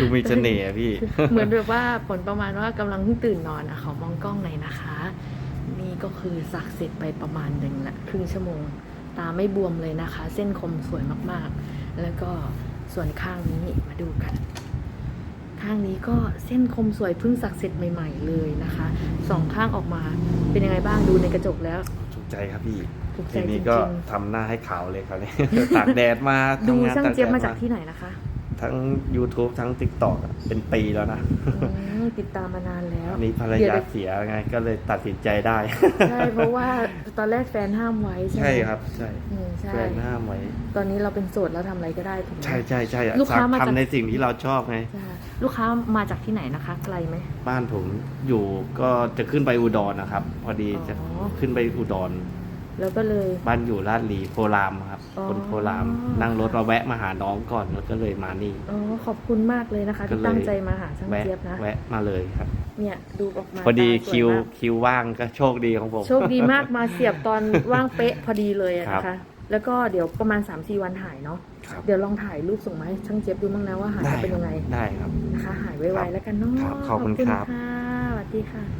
ดูมีเสน่ห์อะพี่ เหมือนแบบว่าผลประมาณว่ากำลังเพิ่งตื่นนอนอะเขามองกล้องหน่อยนะคะ นี่ก็คือสักเสร็จไปประมาณหนึ่งละครึ่งชั่วโมง ตาไม่บวมเลยนะคะ เส้นคมสวยมากๆ แล้วก็ส่วนข้างนี้มาดูกัน ข้างนี้ก็เส้นคมสวยเพิ่งสักเสร็จใหม่ ๆ เลยนะคะสองข้างออกมาเป็นยังไงบ้างดูในกระจกแล้วถูกใจครับพี่ถูกใจทีจนี้ริก็งทำหน้าให้ขาวเลยครับนี่ตากแดดมาๆดูทำงานช่างตากเจี๊ยบแดดมาจากที่ไหนนะคะ ทั้ง YouTube ทั้ง TikTok อะเป็นปีแล้วนะ อืมติดตามมานานแล้วอันนี้ภรรเดี๋ยยาวเสียไงก็เลยตัดสินใจได้ ใช่เพราะว่าตอนแรกแฟนห้ามไว้ใช่ไหมใช่ครับ ใช่อืมใช่ แฟนห้ามไว้ตอนนี้เราเป็นโสดแล้วทำอะไรก็ได้ถูกไหม ใช่ใช่ใช่อะลูกค้ามาจาก ทำในสิ่งที่เราชอบไง ใช่ลูกค้ามาจากที่ไหนนะคะ ไกลไหม บ้านผมอยู่ก็จะขึ้นไปอุดรนะครับ พอดีจะอ๋อ ขึ้นไปอุดร แล้วก็เลย บ้านอยู่ลาดหลีโพรามครับ อ๋อ คนโพราม นั่งรถมาแวะมาหาน้องก่อนแล้วก็เลยมานี่ อ๋อขอบคุณมากเลยนะคะ ก็ที่เลย ตั้งใจมาหาช่างแวะเจี๊ยบนะ แวะมาเลยครับ เนี่ยดูออกมาพอดีตาสยคิวมากคิวว่างก็โชคดีของผม โชคดีมากมาเสียบตอน ว่างเป๊ะพอดีเลยอะครับนะคะแล้วก็เดี๋ยวประมาณ 3-4 วันหายเนาะ ครับเดี๋ยวลองถ่ายรูปส่งมาให้ช่างเจี๊ยบดูบ้างนะว่าหายได้เป็นครับยังไงได้ครับ นะคะ หายไวๆแล้วกันเนาะครับขอบคุณครับค่ะสวัสดีค่ะ